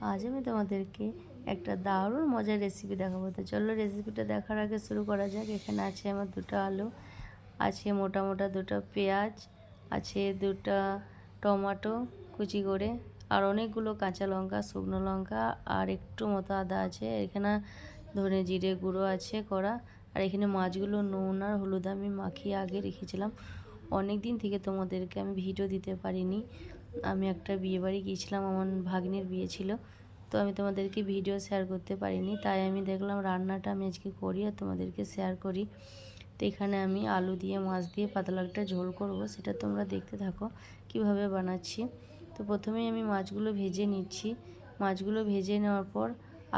আজ আমি তোমাদেরকে একটা দারুণ মজার রেসিপি দেখাবো। তো চলো রেসিপিটা দেখার আগে শুরু করা যাক। এখানে আছে আমার দুটো আলু, আছে মোটা মোটা দুটো পেঁয়াজ, আছে দুটো টমেটো কুচি করে, আর অনেকগুলো কাঁচা লঙ্কা, শুকনো লঙ্কা, আর একটু মতো আদা আছে। এখানে ধনে জিরে গুঁড়ো আছে করা। আর এখানে মাছগুলো নুন আর হলুদ আমি মাখিয়ে আগে রেখেছিলাম। অনেক দিন থেকে তোমাদেরকে আমি ভিডিও দিতে পারিনি। আমি একটা বিয়ে বাড়ি গিয়েছিলাম, আমার ভাগ্নির বিয়ে ছিল। তো আমি তোমাদেরকে ভিডিও শেয়ার করতে পারিনি, তাই আমি দেখলাম রান্নাটা আমি আজকে করি আর তোমাদেরকে শেয়ার করি। তো এখানে আমি আলু দিয়ে, মাছ দিয়ে, পাতলা একটা ঝোল করব, সেটা তোমরা দেখতে থাকো কীভাবে বানাচ্ছি। তো প্রথমেই আমি মাছগুলো ভেজে নিচ্ছি। মাছগুলো ভেজে নেওয়ার পর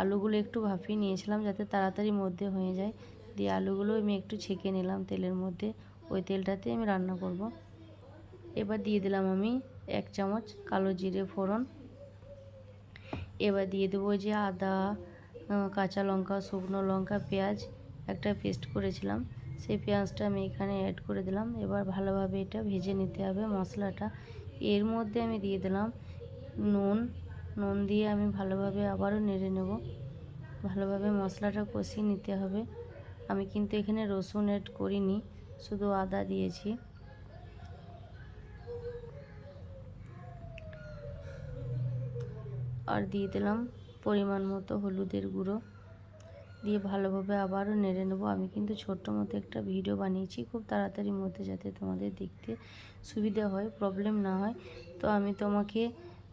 আলুগুলো একটু ভাপিয়ে নিয়েছিলাম যাতে তাড়াতাড়ি মধ্যে হয়ে যায়। দিয়ে আলুগুলো আমি একটু ছেঁকে নিলাম তেলের মধ্যে। ওই তেলটাতে আমি রান্না করব। এবার দিয়ে দিলাম আমি এক চামচ কালো জিরে ফোড়ন। এবার দিয়ে দেবো যে আদা কাঁচা লঙ্কা, শুকনো লঙ্কা, পেঁয়াজ একটা পেস্ট করেছিলাম। সেই পেঁয়াজটা আমি এখানে অ্যাড করে দিলাম। এবার ভালোভাবে এটা ভেজে নিতে হবে মশলাটা। এর মধ্যে আমি দিয়ে দিলাম নুন। নুন দিয়ে আমি ভালোভাবে আবারও নেড়ে নেব। ভালোভাবে মশলাটা কষিয়ে নিতে হবে। আমি কিন্তু এখানে রসুন অ্যাড করিনি। শুধু আদা দিয়েছি। আর দিয়ে দিলাম পরিমাণ মতো হলুদের গুঁড়ো। দিয়ে ভালোভাবে আবারও নেড়ে নেব। আমি কিন্তু ছোট্ট মতো একটা ভিডিও বানিয়েছি, খুব তাড়াতাড়ির মধ্যে যাতে তোমাদের দেখতে সুবিধা হয়, প্রবলেম না হয়। তো আমি তোমাকে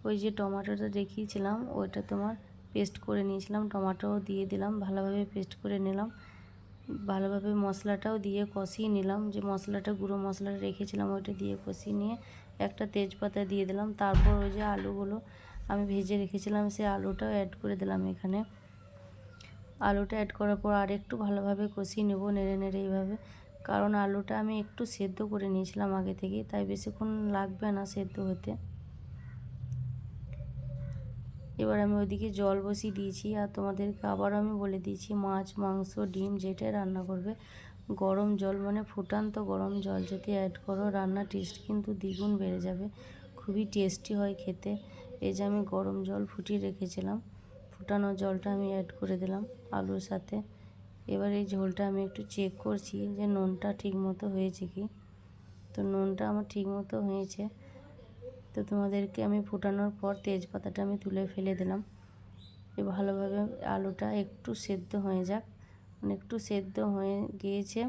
ওই যে টমাটোটা দেখিয়েছিলাম, ওইটা তোমার পেস্ট করে নিয়েছিলাম। টমাটোও দিয়ে দিলাম, ভালোভাবে পেস্ট করে নিলাম। ভালোভাবে মশলাটাও দিয়ে কষিয়ে নিলাম। যে মশলাটা, গুঁড়ো মশলাটা রেখেছিলাম, ওইটা দিয়ে কষিয়ে নিয়ে একটা তেজপাতা দিয়ে দিলাম। তারপর ওই যে আলুগুলো আমি ভেজে রেখেছিলাম সেই আলুটাও অ্যাড করে দিলাম এখানে। আলুটা অ্যাড করার পর আর একটু ভালোভাবে কষিয়ে নেব নেড়ে নেড়ে এইভাবে। কারণ আলুটা আমি একটু সেদ্ধ করে নিয়েছিলাম আগে থেকে তাই বেশিক্ষণ লাগবে না সেদ্ধ হতে। এবার আমি ওইদিকে জল বসিয়ে দিয়েছি আর তোমাদেরকে আবার আমি বলে দিয়েছি, মাছ, মাংস, ডিম যেটাই রান্না করবে। গরম জল মানে ফুটান্ত গরম জল, যদি অ্যাড করো রান্নার টেস্ট কিন্তু দ্বিগুণ বেড়ে যাবে। খুবই টেস্টি হয় খেতে। এই যে আমি গরম জল ফুটিয়ে রেখেছিলাম, ফুটানো জলটা আমি অ্যাড করে দিলাম আলুর সাথে। এবার এই ঝোলটা আমি একটু চেক করছি যে নুনটা ঠিক মতো হয়েছে কি? তো নুনটা আমার ঠিক মতো হয়েছে। তো তোমাদেরকে আমি ফুটানোর পর তেজপাতাটা আমি তুলে ফেলে দিলাম। ভালোভাবে আলুটা একটু সেদ্ধ হয়ে যাক। মানে একটু সেদ্ধ হয়ে গিয়েছে।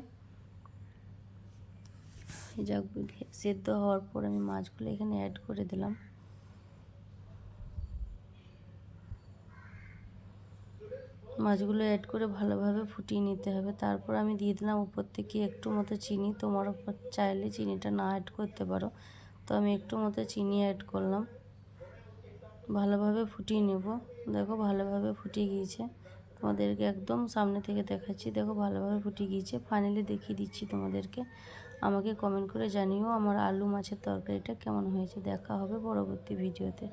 যাক, সেদ্ধ হওয়ার পর আমি মাছগুলো এখানে অ্যাড করে দিলাম। মাছগুলো অ্যাড করে ভালোভাবে ফুটিয়ে নিতে হবে। তারপর আমি দিয়ে দিলাম উপর থেকে একটু মতো চিনি। তোমার চাইলে চিনিটা না অ্যাড করতে পারো। তো আমি একটু মতো চিনি অ্যাড করলাম। ভালোভাবে ফুটিয়ে নেব। দেখো ভালোভাবে ফুটিয়ে গিয়েছে। তোমাদেরকে একদম সামনে থেকে দেখাচ্ছি। দেখো ভালোভাবে ফুটিয়ে গিয়েছে। ফাইনালি দেখিয়ে দিচ্ছি তোমাদেরকে। আমাকে কমেন্ট করে জানিও আমার আলু মাছের তরকারিটা কেমন হয়েছে। দেখা হবে পরবর্তী ভিডিওতে